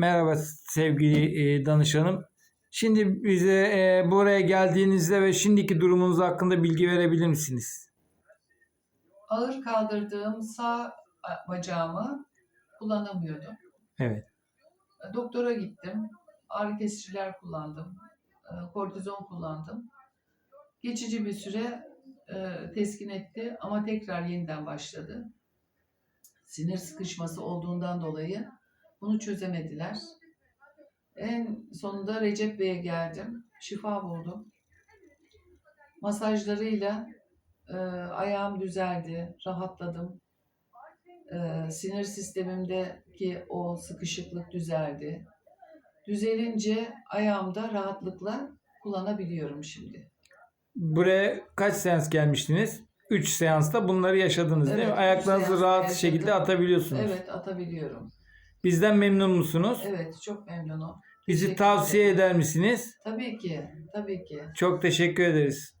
Merhaba sevgili e, danışanım. Şimdi bize e, buraya geldiğinizde ve şimdiki durumunuz hakkında bilgi verebilir misiniz? Ağır kaldırdığım sağ bacağımı kullanamıyordum. Evet. Doktora gittim. Ağrı kesiciler kullandım. e, Kortizon kullandım. Geçici bir süre e, teskin etti ama tekrar yeniden başladı. Sinir sıkışması olduğundan dolayı bunu çözemediler. En sonunda Recep Bey'e geldim. Şifa buldum. Masajlarıyla e, ayağım düzeldi, rahatladım. E, sinir sistemimdeki o sıkışıklık düzeldi. Düzelince ayağımda rahatlıkla kullanabiliyorum şimdi. Buraya kaç seans gelmiştiniz? 3 seansta bunları yaşadınız değil mi? Evet, Ayaklarınızı rahat yaşadım. şekilde atabiliyorsunuz. Evet atabiliyorum. Bizden memnun musunuz? Evet çok memnunum. Bizi Teşekkür tavsiye ederim. eder misiniz? Tabii ki, tabii ki. Çok teşekkür ederiz.